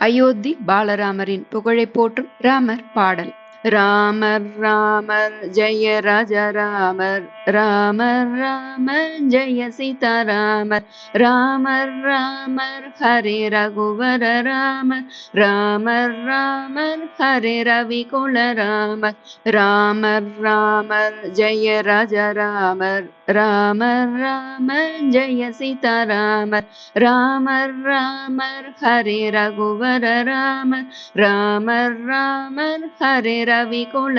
அயோத்தி பாலராமரின் புகழை போற்றும் ராமர் பாடல். ராமர் ராமர் ஜெய ராஜ ராமர். ராமர் ராமர் ஜெய சீதாராமர். ராமர் ராமர் ஹரே ரகுவர ராமர். ராமர் ராமர் ஹரே ரவி குல ராமர். ராமர் ராமர் ஜெய ராஜ ராமர். ராமர் ராமர் ஜெய சீதாராமர். ராமர் ராமர் ஹரே ரகுவர ராமர். ராமர் ராமர் ஹரே ரவி குல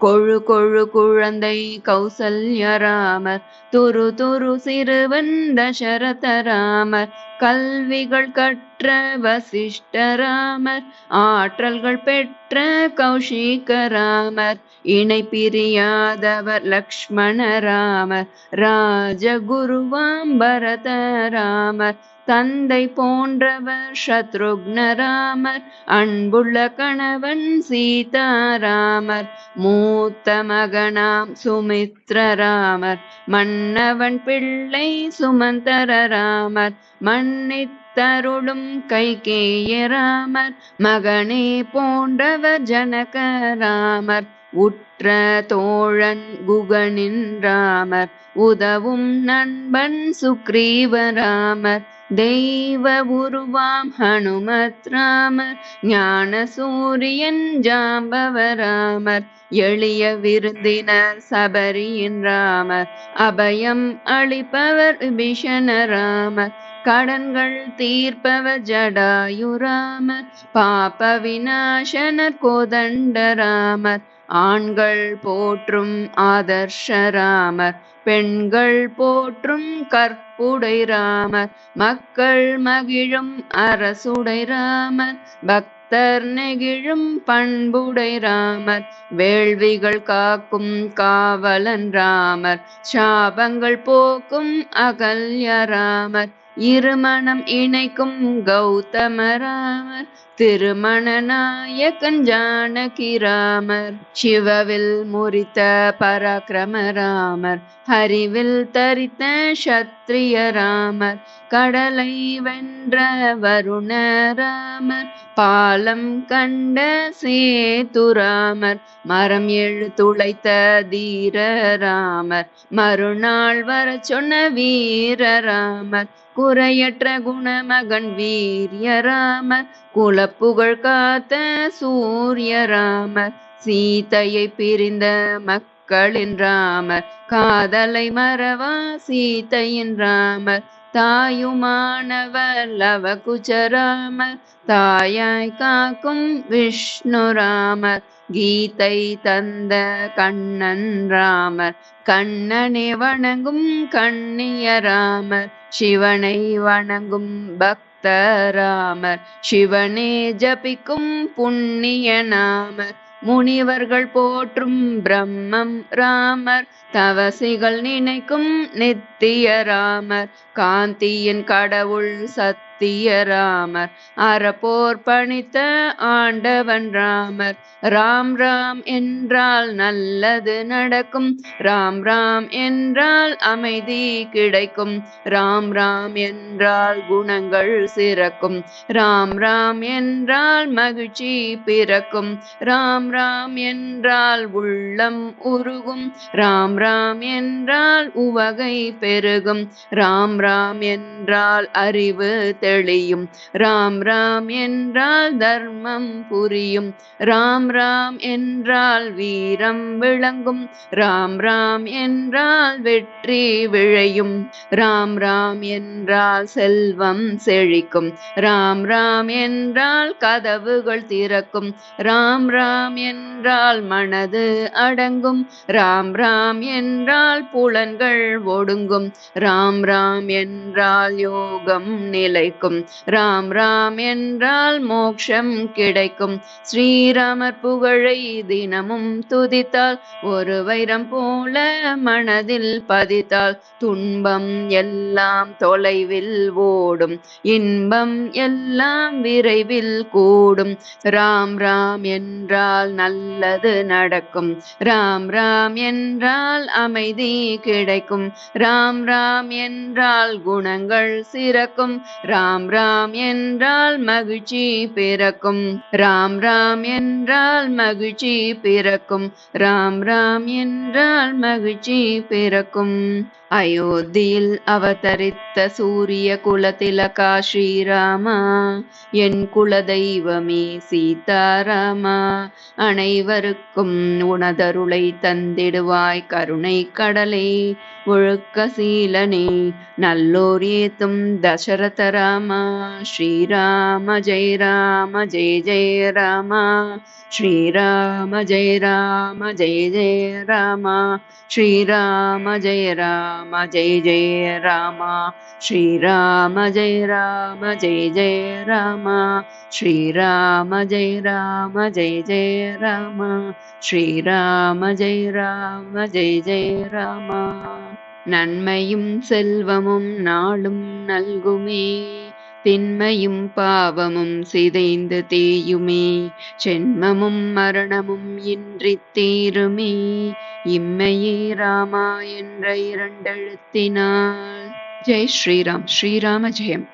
கொழு கொழு குழந்தை கௌசல்ய ராமர் துரு துரு சிறுவன் தசரத ராமர் கல்விகள் கற்ற வசிஷ்ட ராமர் ஆற்றல்கள் பெற்ற கௌஷிக ராமர் இணை பிரியாதவர் லக்ஷ்மண ராமர் ராஜகுருவாம் பரத ராமர் தந்தை போன்றவர் சத்ருக்ன ராமர் அன்புள்ள கணவன் சீதாராமர் மூத்த மகனாம் சுமித்ரராமர் மன்னவன் பிள்ளை சுமந்தர ராமர் மன்னித்தருளும் கைகேய ராமர் மகனே போன்றவர் ஜனக ராமர் உற்ற தோழன் குகனின் ராமர் உதவும் நண்பன் சுக்ரீவராமர் தெய்வ உருவாம் ஹனுமத் ராமர் ஞான சூரியன் ஜாம்பவராமர் எளிய விருந்தினர் சபரியின் ராமர் அபயம் அளிப்பவர் விபீஷண ராமர் கடன்கள் தீர்ப்பவர் ஜடாயுராமர் பாப விநாசனர் கோதண்டராமர் ஆண்கள் போற்றும் ஆதர்ஷ ராமர் பெண்கள் போற்றும் கற்புடை ராமர் மக்கள் மகிழும் அரசுடை ராமர் பக்தர் நெகிழும் பண்புடை ராமர் வேள்விகள் காக்கும் காவலன் ராமர் சாபங்கள் போக்கும் அகல்ய ராமர் இருமணம் இணைக்கும் கௌதம ராமர் திருமண நாயகன் ஜானகி ராமர் சிவவில் முறித்த பராக்கிரம ராமர் ஹரிவில் தரித்த சத்ரிய ராமர் கடலை வென்ற வருண ராமர் பாலம் கண்ட சேதுராமர் மரம் எழு துளைத்த தீர ராமர் மறுநாள் வர சொன்ன வீர ராமர் குறையற்ற குணமகன் வீரியராமர் குலப்புகழ் காத்த சூரியராமர் சீதையை பிரிந்த மக்களின் ராமர் காதலை மறவா சீதையின் ராமர் தாயுமானவர் லவ குஜராமர் தாயாய் காக்கும் விஷ்ணு ராமர். கீதை தந்த கண்ணன் ராமர் கண்ணனை வணங்கும் கண்ணிய ராமர் சிவனை வணங்கும் பக்த ராமர் சிவனே ஜபிக்கும் புண்ணிய நாமர். முனிவர்கள் போற்றும் பிரம்மம் ராமர் தவசிகள் நினைக்கும் நித்திய ராமர். காந்தியின் கடவுள் சத் சத்திய ராமர் அறப்போர் பணித்த ஆண்டவன் ராமர். ராம் ராம் என்றால் நல்லது நடக்கும் ராம் ராம் என்றால் அமைதி கிடைக்கும். ராம் ராம் என்றால் குணங்கள் சிறக்கும் ராம் ராம் என்றால் மகிழ்ச்சி பிறக்கும். ராம் ராம் என்றால் உள்ளம் உருகும் ராம் ராம் என்றால் உவகை பெருகும். ராம் ராம் என்றால் அறிவு தெளியும் ராம் ராம் என்றால் தர்மம் புரியும். ராம் ராம் என்றால் வீரம் விளங்கும். ராம் ராம் என்றால் வெற்றி விழையும். ராம் ராம் என்றால் செல்வம் செழிக்கும். ராம் ராம் என்றால் கதவுகள் திறக்கும். ராம் ராம் என்றால் மனது அடங்கும். ராம் ராம் என்றால் புலன்கள் ஒடுங்கும். ராம் ராம் என்றால் யோகம் நிலைக்கும். கிடைக்கும். ராம் ராம் என்றால் மோக்ஷம் கிடைக்கும். ஸ்ரீராமர் புகழை தினமும் துதித்தால் ஒரு வைரம் போல மனதில் பதித்தால் துன்பம் எல்லாம் தொலைவில் ஓடும். இன்பம் எல்லாம் விரைவில் கூடும். ராம் ராம் என்றால் நல்லது நடக்கும். ராம் ராம் என்றால் அமைதி கிடைக்கும். ராம் ராம் என்றால் குணங்கள் சிறக்கும். ராம் ராம் ராம் என்றால் மகிழ்ச்சி பிறக்கும். ராம் ராம் என்றால் மகிழ்ச்சி பிறக்கும். ராம் ராம் என்றால் மகிழ்ச்சி பிறக்கும். அயோத்தியில் அவதரித்த சூரிய குலதிலகா ஸ்ரீராமா என் குலதெய்வமே சீதாராமா அனைவருக்கும் உனதருளை தந்திடுவாய் கருணை கடலே. ஒழுக்க சீலனே நல்லோர் ஏத்தும் தசரத ராமா ஸ்ரீராம ஜெய ராம ஜெய ஜெய ராமா ஸ்ரீராம ஜெய ராம ஜெய ஜெய ராமா ஸ்ரீராம ஜெய ராம. ராம ஜெய ஜெய ராமா. ஸ்ரீராம ஜெய ராம ஜெய ஜெய ராமா. ஸ்ரீராம ஜெய ராம ஜெய ஜெய ராமா. ஸ்ரீராம ஜெய ராம ஜெய ஜெய ராமா. நன்மையும் செல்வமும் நாளும் நல்குமே. திண்மையும் பாவமும் சிதைந்து தேயுமே. சென்மமும் மரணமும் இன்றி தீருமே. இம்மையே ராமா என்ற இரண்டெழுத்தினால். ஜெய் ஸ்ரீராம் ஸ்ரீராம ஜெயம்.